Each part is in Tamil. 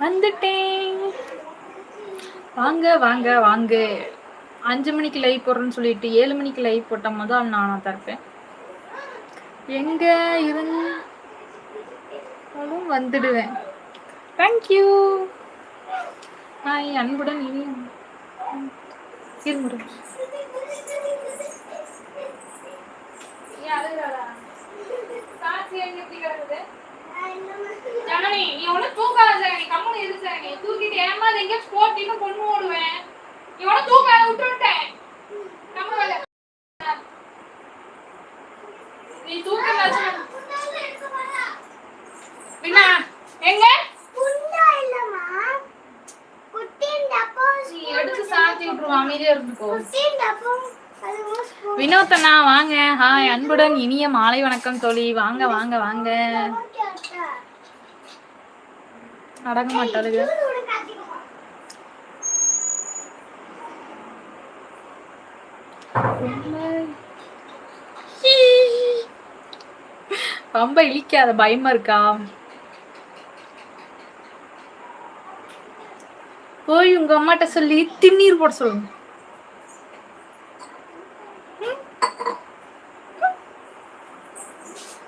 வந்துட்டேன். வாங்க வாங்க வாங்க. அஞ்சு மணிக்கு லைவ் போடுறேன்னு சொல்லிட்டு ஏழு மணிக்கு லைவ் போட்ட முதல் நானா தருப்பேன். எங்க இருந்தாலும் வந்துடுவேன். தேங்க்யூ ஹாய் அன்புடன் இனி இருமுறை. ஜனனி நீ ஒண்ணு தூக்காத ஜனனி. கம்முனு இரு ஜனனி. தூக்கிட்டு போட்டின்னு பொண்ணு ஓடுவேன். நீ ஒண்ணு தூக்காத விட்டுட்டேன் கம்முனு வேலை நீ தூக்கல பின்ன எங்க? சாத்தி இருந்துக்கோ. வினோத்தண்ணா வாங்க. ஹாய் அன்புடன் இனிய மாலை வணக்கம் தோழி. வாங்க வாங்க வாங்க. அடங்க மாட்டாளுங்க ரொம்ப இழிக்காத பயமா இருக்கா? போய் உங்க அம்மாட்ட சொல்லி திண்ணீர் போட சொல்லுங்க.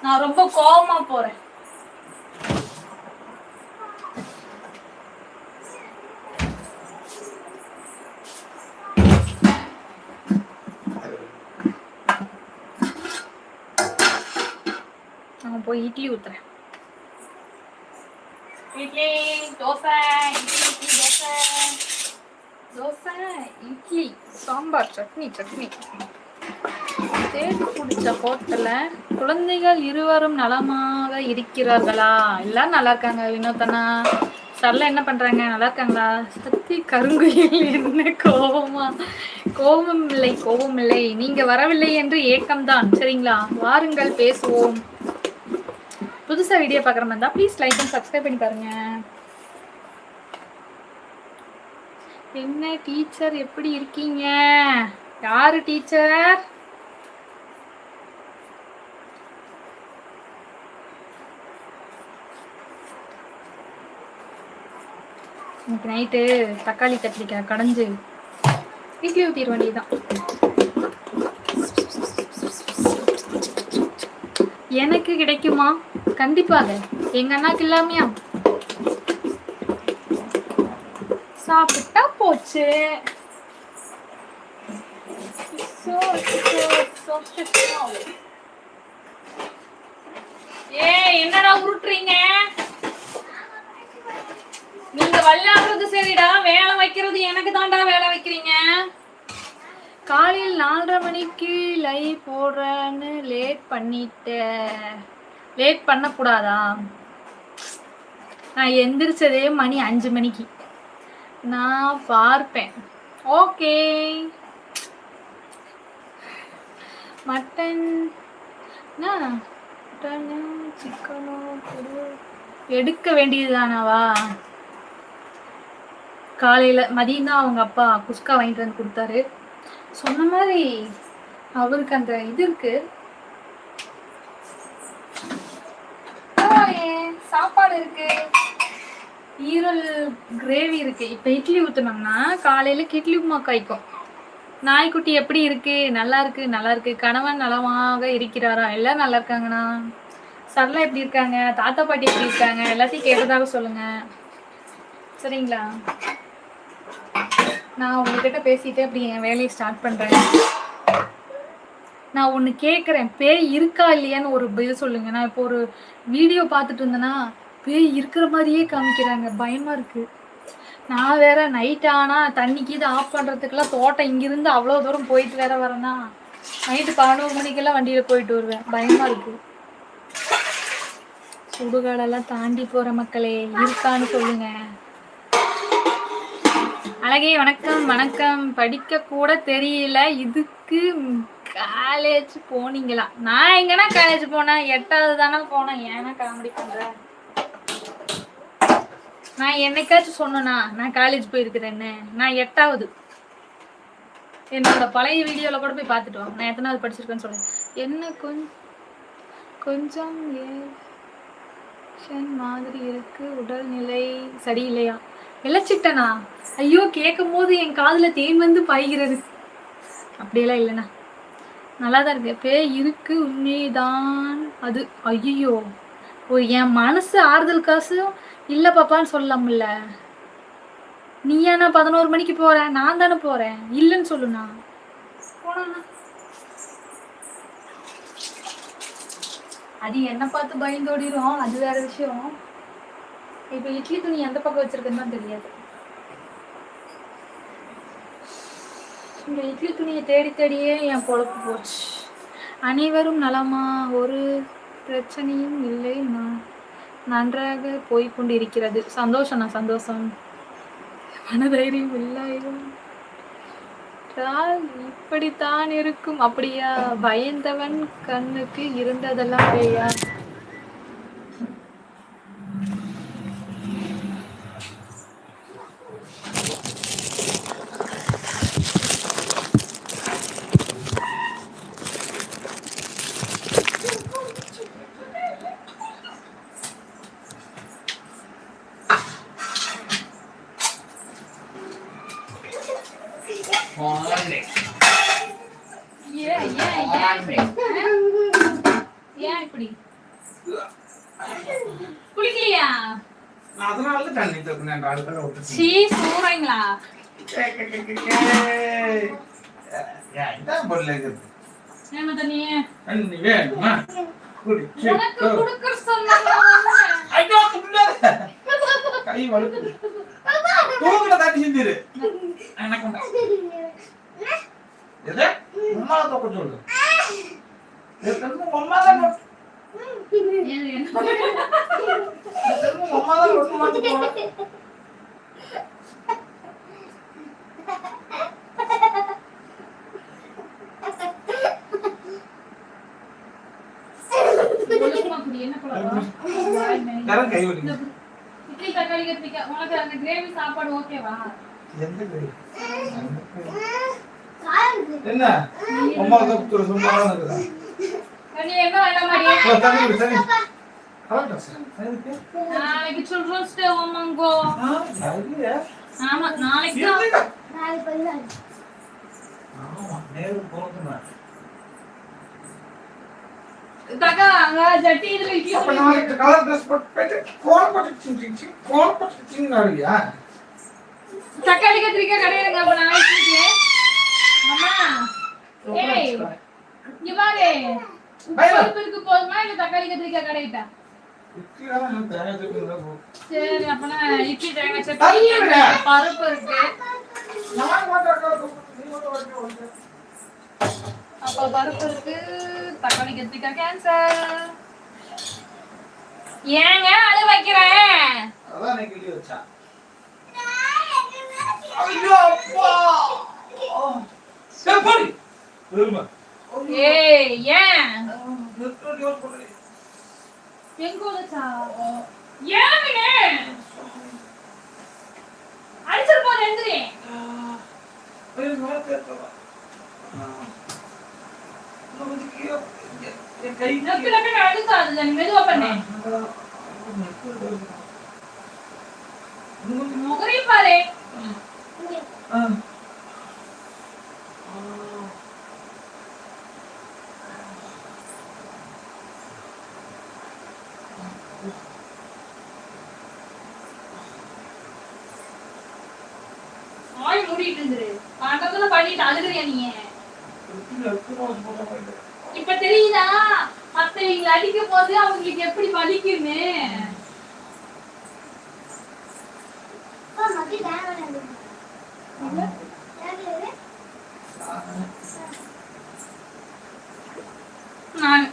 நான் ரொம்ப கோவமா போறேன். நான் போய் இட்லி ஊத்துறேன். இட்லி தோசை இட்லி இட்லி தோசை. தோசை இட்லி சாம்பார் சட்னி சட்னி. தேடி பிடிச்ச ஹோட்டல்ல குழந்தைகள் இருவரும் நலமாக இருக்கிறார்களா? எல்லாரும் நல்லா இருக்காங்க வினோத்தனா. சரல என்ன பண்றாங்க? நல்லா இருக்காங்களா? சத்தி கருங்குயில் என்ன கோபமா? கோபம் இல்லை கோபம் இல்லை நீங்க வரவில்லை என்று ஏக்கம்தான். சரிங்களா? வாருங்கள் பேசுவோம். புதுசா வீடியோ பார்க்குற மாதிரி இருந்தா ப்ளீஸ் லைக் அண்ட் சப்ஸ்கிரைப் பண்ணி பாருங்க. என்ன டீச்சர் எப்படி இருக்கீங்க? யாரு டீச்சர் இன்னைக்கு நைட்டு தக்காளி கத்திரிக்காய் கடைஞ்சு இட்லி ஊற்றிட வேண்டியதுதான். எனக்கு கிடைக்குமா? கண்டிப்பாக. எங்க அண்ணாக்கு இல்லாமையா? சாப்பிட்டா போச்சு. ஏ ஏய் என்னடா உருட்டுறீங்க? நீங்க விளையாடுறது சரிடா வேலை வைக்கிறது எனக்கு தாண்டா வேலை வைக்கிறீங்க. காலையில் நாலரை மணிக்கு லைவ் போடுறேன்னு லேட் பண்ணிட்டேன். லேட் பண்ணக்கூடாதா? நான் எந்திரிச்சதே மணி அஞ்சு மணிக்கு. நான் பார்ப்பேன். ஓகே மட்டன் என்ன? மட்டனு சிக்கனோ எடுக்க வேண்டியதுதானாவா? காலையில் மதியம் தான் அவங்க அப்பா குஸ்கா வாங்கிட்டு வந்து கொடுத்தாரு. சொன்ன மாதிரி அவருக்கு அந்த இது இருக்குது சாப்பாடு இருக்கு. ஈரல் கிரேவி இருக்கு. இப்ப இட்லி ஊத்துனோம்னா காலையில இட்லி உப்புமா காய்க்கும். நாய்க்குட்டி எப்படி இருக்கு? நல்லா இருக்கு நல்லா இருக்கு. கணவன் நலமாக இருக்கிறாரா? எல்லாம் நல்லா இருக்காங்கண்ணா. சரளா எப்படி இருக்காங்க? தாத்தா பாட்டி எப்படி இருக்காங்க? எல்லாத்தையும் கேட்டதாக சொல்லுங்க. சரிங்களா? நான் உங்ககிட்ட பேசிட்டு அப்படி என் வேலையை ஸ்டார்ட் பண்றேன். நான் ஒன்று கேட்குறேன் பேய் இருக்கா இல்லையான்னு ஒரு பதில் சொல்லுங்க. நான் இப்போ ஒரு வீடியோ பார்த்துட்டு இருந்தேன்னா பேய் இருக்கிற மாதிரியே காமிக்கிறாங்க. பயமா இருக்கு. நான் வேற நைட் ஆனா தண்ணிக்கு இது ஆஃப் பண்றதுக்கெல்லாம் தோட்டம் இங்கிருந்து அவ்வளோ தூரம் போயிட்டு வேற வரேன்னா நைட்டு பதினோரு மணிக்கெல்லாம் வண்டியில போயிட்டு வருவேன். பயமா இருக்கு. சுடுகாடெல்லாம் தாண்டி போற மக்களே இருக்கான்னு சொல்லுங்க. அழகே வணக்கம் வணக்கம். படிக்க கூட தெரியல. இதுக்கு காலேஜ் போனீங்களா? நான் எங்கன்னா காலேஜ் போனேன்? எட்டாவது தானே போனேன். ஏன்னா காமெடி பண்ற? நான் என்னைக்காச்சும் சொன்னேனா நான் காலேஜ் போயிருக்கிறேன்னு நான் எட்டாவது. என்னோட பழைய வீடியோவில் கூட போய் பார்த்துட்டு வாங்க. நான் எத்தனாவது படிச்சிருக்கேன்னு சொல்றேன் என்ன கொஞ்சம் கொஞ்சம் ஏஷன் மாதிரி இருக்கு. உடல்நிலை சரியில்லையா? இழைச்சிட்டனா ஐயோ கேட்கும் போது என் காதில் தேன் வந்து பாய்கிறது. அப்படியெல்லாம் இல்லைண்ணா. நல்லா தான் இருக்கு. பேய் இருக்கு உண்மைதான். அது ஐயோ ஓ என் மனசு ஆறுதல் காசு இல்லை பாப்பான்னு சொல்லலாம்ல. நீ ஏன்னா பதினோரு மணிக்கு போற? நான் தானே போறேன். இல்லைன்னு சொல்லுண்ணா போனா அது என்ன பார்த்து பயந்தோடிரும் அது வேற விஷயம். இப்போ இட்லி துணி எந்த பக்கம் வச்சிருக்குன்னு தெரியாது. இந்த இட்லி துணியை தேடி தேடியே என் பொழப்பு போச்சு. அனைவரும் நலமா ஒரு பிரச்சனையும் இல்லை நான் நன்றாக போய் இருக்கிறது சந்தோஷம் நான் சந்தோஷம். மனதைரியம் இல்லை இப்படித்தான் இருக்கும். அப்படியா? பயந்தவன் கண்ணுக்கு இருந்ததெல்லாம் பேயா என்ன கை வலிங்க இட்லி தக்காளி கத்திரிக்காய். உனக்கு அந்த கிரேவி சாப்பாடு ஓகேவா எந்த என்ன அம்மா தூக்குற சும்மா இருக்குதா? நாளைக்கு சில்ட்ரன்ஸ் டே ஓமாங்கோ ஆ, சரியா? ஆமா நாளைக்கு. ஆமா, நேரு அங்க ஜட்டி இதுல அப்ப நாளைக்கு dress போட்டு கோலம் போட்டு கோலம் போட்டு? தக்காளி கத்திரிக்காய் கடையிலங்க அப்ப நாளைக்கு அம்மா ஏய் இங்க பாரு. உப்பு போதுமா இல்ல தக்காளி கத்திரிக்காய் கடையிட்டா நான். சரி அப்பனா இட்லி தேங்காய் தண்ணி சட்னி விடு. பருப்பு இருக்கு நான். அப்ப பருப்பு இருக்கு தக்காளி கத்திரிக்காய் கேன்சர் ஏங்க அழு வைக்கிறேன் அதான் வச்சா. ஐயோ, அப்பா. சரி, போடி. திரும்ப. ஏய் ஏன். எங்க உதச்சா ஏனுங்க அடிச்சிட்டு போது எந்திரி ஐயோ, மேல தேர்த்தவா. ஆ. இன்னும் கொஞ்சம் கீழே. என் என் கை நக்கு நக்கு அழுத்தாது நீ மெதுவா பண்ணு முகரையும் பாரு Oh. நான்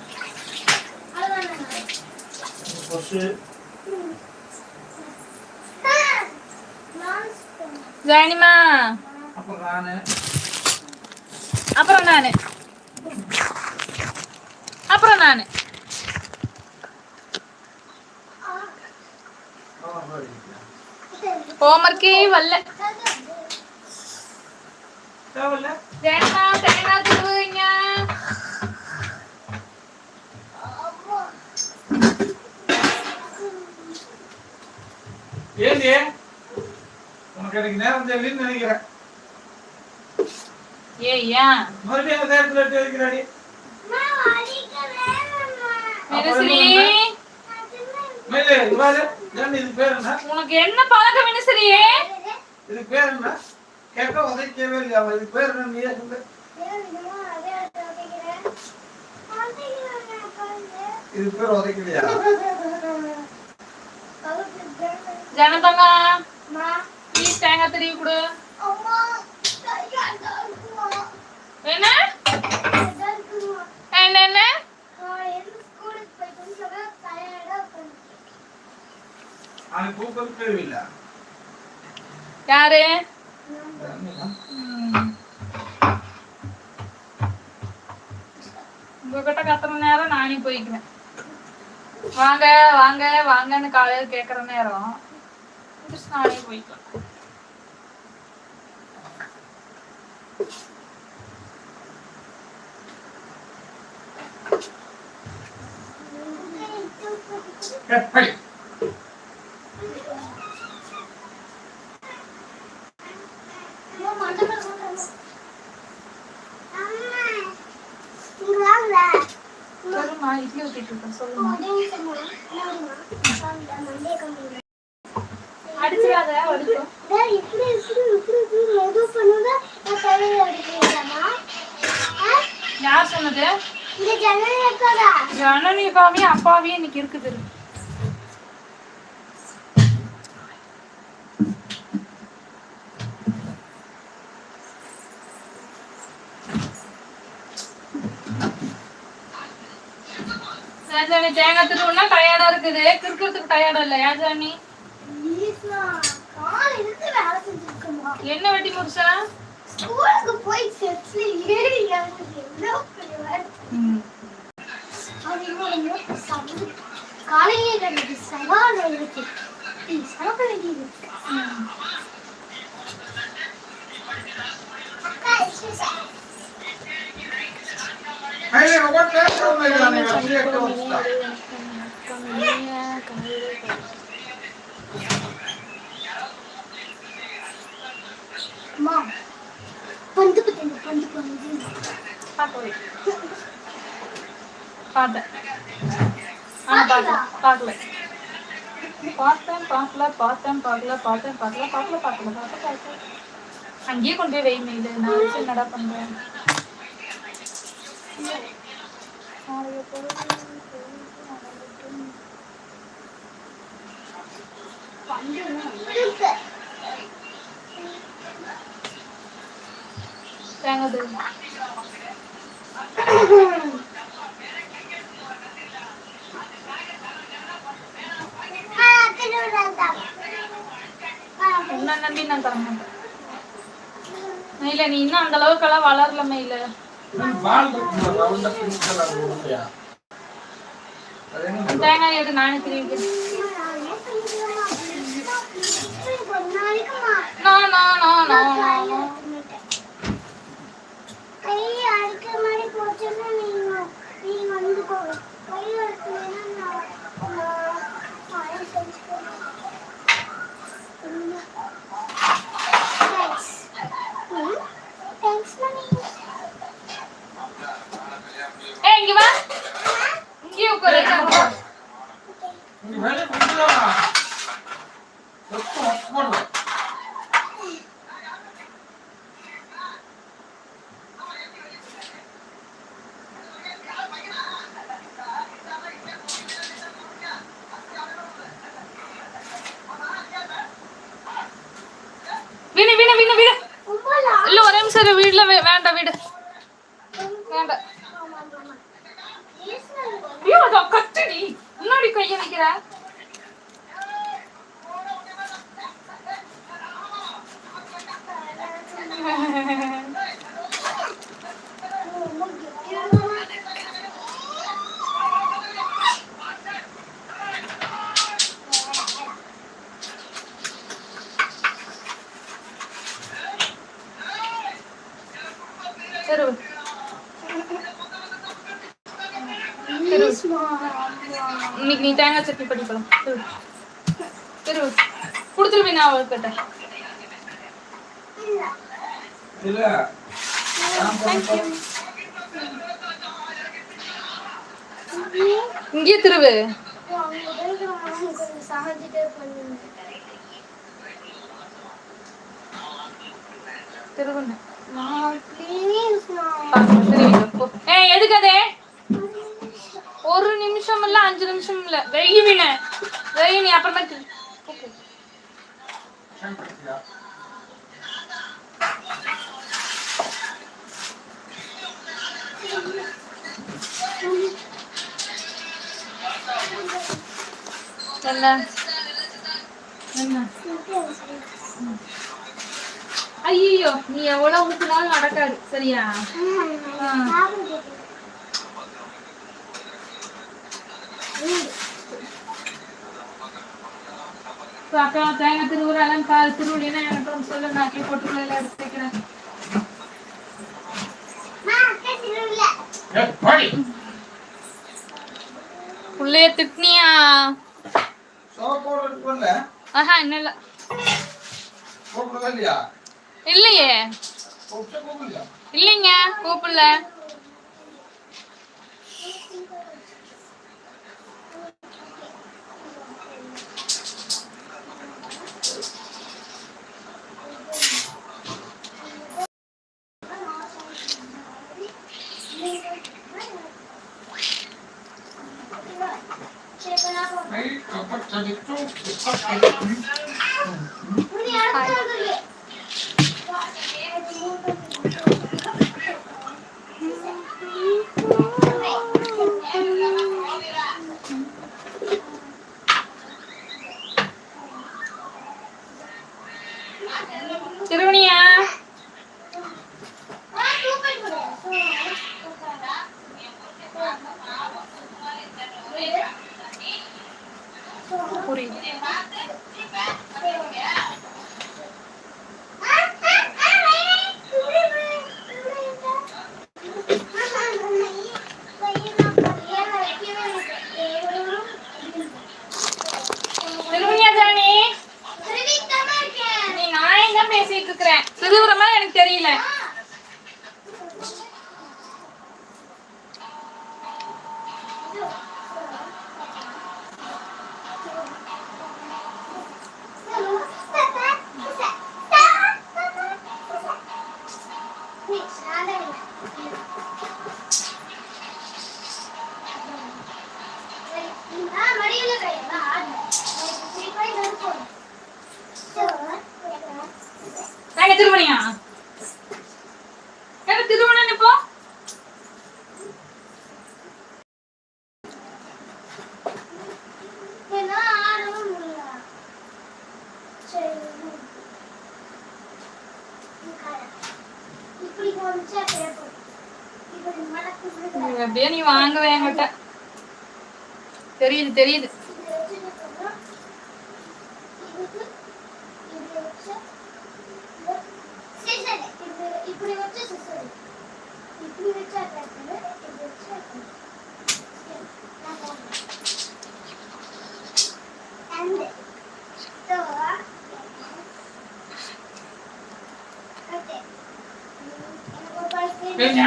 ஜானிமா அப்புறம் நானு அப்புறம் நானு. ஹோம்ஒர்க்கே வரல ஜானிமா தேங்காய் துருவுங்க ஏண்டி உனக்கு எனக்கு நேரம் தெரியலன்னு நினைக்கிறேன். மறுபடியும் அந்த நேரத்துல எடுத்து வைக்கிறாடி உனக்கு என்ன பழக்கம் மினிஸ்ரீயே இது பேர் என்ன? கேட்க உதைக்கவே இல்லையா இது பேர் என்ன நீயே சொல்லு. இது பேர் உதைக்கலையா? என்ன? என்ன அவனுக்கு கூப்பிட்டு தேவையில்லை யாரு. உங்ககிட்ட கத்துற நேரம் நானே போய்க்குவேன் வாங்க வாங்க வாங்கன்னு காலையில கேக்குற நேரம் நானே போய்க்கலாம் ஏய், hey. இன்னைக்கு இருக்குது தேங்காய் திருவுனா டயர்டா இருக்குது. கிறுக்கிறதுக்கு டயர்டா இல்ல. ராஜாணி என்ன வெட்டி முடிச்சா? ஸ்கூலுக்கு போய் செட்ஸ்ல ஏறி காலையில் எனக்கு சவால் இருக்கு நீ வேண்டியது அக்கா அம்மா பந்து பந்து பந்து பார்த்தேன் பார்க்கல பார்த்தேன் பார்க்கல பார்த்தேன் பார்க்கல பார்த்தேன் பார்க்கல பார்க்கல பார்க்கல பார்க்க பார்க்கல அங்கேயே கொண்டு போய் வெய் மெயில் நான் வச்சு என்னடா பண்றேன்? தேங்காய் உன்னை நம்பி நான் தர மாட்டேன் இல்ல நீ இன்னும் அந்த அளவுக்கெல்லாம் வளரல மயில. தேங்காய் எடு நானே திரும்பி நோ நோ நோ கை அடிக்கிற மாதிரி போச்சுன்னா நீங்க நீங்க வந்துக்கோ கை அடிக்கலைன்னா நான் நான் பழைய செஞ்சுக்கிறேன் தேங்க்ஸ் தேங்க்ஸ் மணி ஏய் இங்க வா இங்கே உட்காரு இங்க மேலே குடிக்கலாமா? ரத்தம் போடு. வீண வீடு உம்மாலா இல்ல ஒரே நிமிஷம் இரு, வீட்ல வே- வேண்டாம் வீடு வேண்டாம் ஆமா ஆமா ஈஸ்வரன் ஐயோ அதோ கத்துடி முன்னாடி கைய வைக்கிற ரொம்ப கெட்டியான தெரு இன்னைக்கு நீ தேங்காய் சட்னி பண்ணி போலாம் தெரு தெரு கொடுத்துருவேன் நான் அவர்கிட்ட. இங்கேயே திருவு. திருவுன்னு. எதுக்கதே ஒரு நிமிஷம் இல்ல அஞ்சு நிமிஷம் இல்ல வெயி வீண வெயி நீ அப்புறமா என்ன? ஐயோ நீ எவ்வளவு ஊத்துனாலும் நடக்காது. சரியா? அக்கா தேங்காய் திருவுறாலாம் கா திருவுலினா எனக்கு சொல்லு நான் கீழே போட்டுக்குள்ள எல்லாம் எடுத்து வைக்கிறேன் ஏய், போடி. புள்ளைய திட்டினியா? ஆஹா இல்ல. கூப்பிடுதா இல்லையா? இல்லைங்க கூப்பிடல. திருவணியா? புரியுது திருவணியா ஜானி நீ நான் தான் பேசிட்டு இருக்கிறேன் திருவுற மாதிரி எனக்கு தெரியல நாங்க திருவணியா நீங்க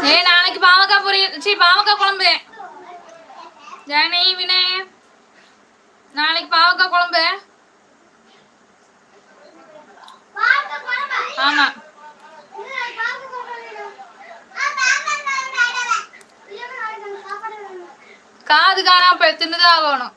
சரி நாளைக்கு பாவக்காய் பொரியல். சி பாவக்காய் குழம்பு. ஜனி வினய். நாளைக்கு பாவக்காய் குழம்பு. പഴുത്തുന്നത് ആവണം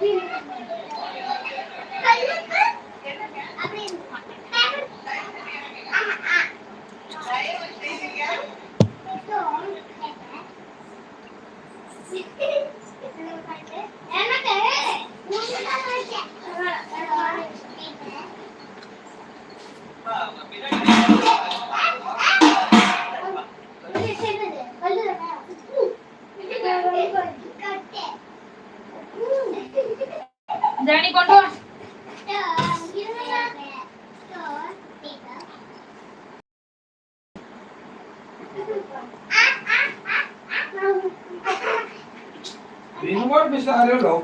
clinic.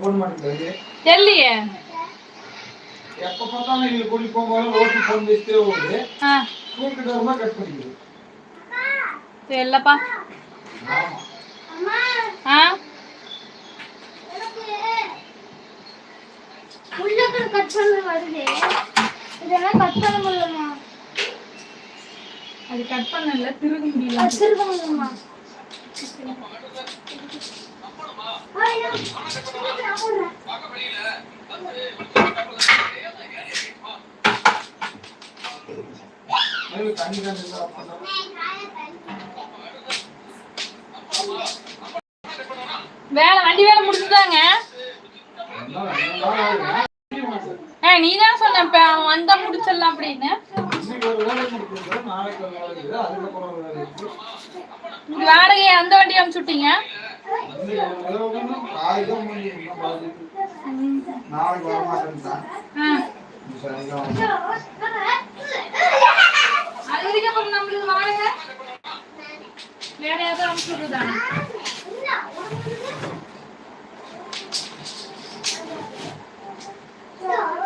ಫೋನ್ ಮಾಡಿದ್ದಲ್ಲಿ ಎಲ್ಲಿಗೆ ಎಪ್ಪ ಪತ್ತಾನ ಇಲ್ಲಿ ಕೂಲಿ ಫೋನ್ ಮಾಡಿ ರೋಟಿ ಫೋನ್ ಬಿಸ್ತೇ ಹೋಗಿ ಕೂಲಿ ಧರ್ಮ ಕಟ್ಕೊಂಡಿದ್ದೀವಿ ಎಲ್ಲಪ್ಪ ಹಾ முள்ளக்கள் கட் பண்ண வருது இதெல்லாம் கட் பண்ண முடியலமா அது கட் பண்ணல திருகும்பிடலாம் திருகும்பிடலாமா வேலை வண்டி வேலை முடிச்சுதாங்க நீதான் சொன்ன அவன் வந்தா முடிச்சிடலாம் அப்படின்னு. வாடகை அந்த வண்டி அமுச்சுட்டீங்க நாளைக்கு வரமாட்டேன் சார் அதுக்கப்புறம் நம்மளுக்கு வாழ வேற ஏதோ அனுப்பிச்சுடுதான் Yeah.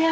நீ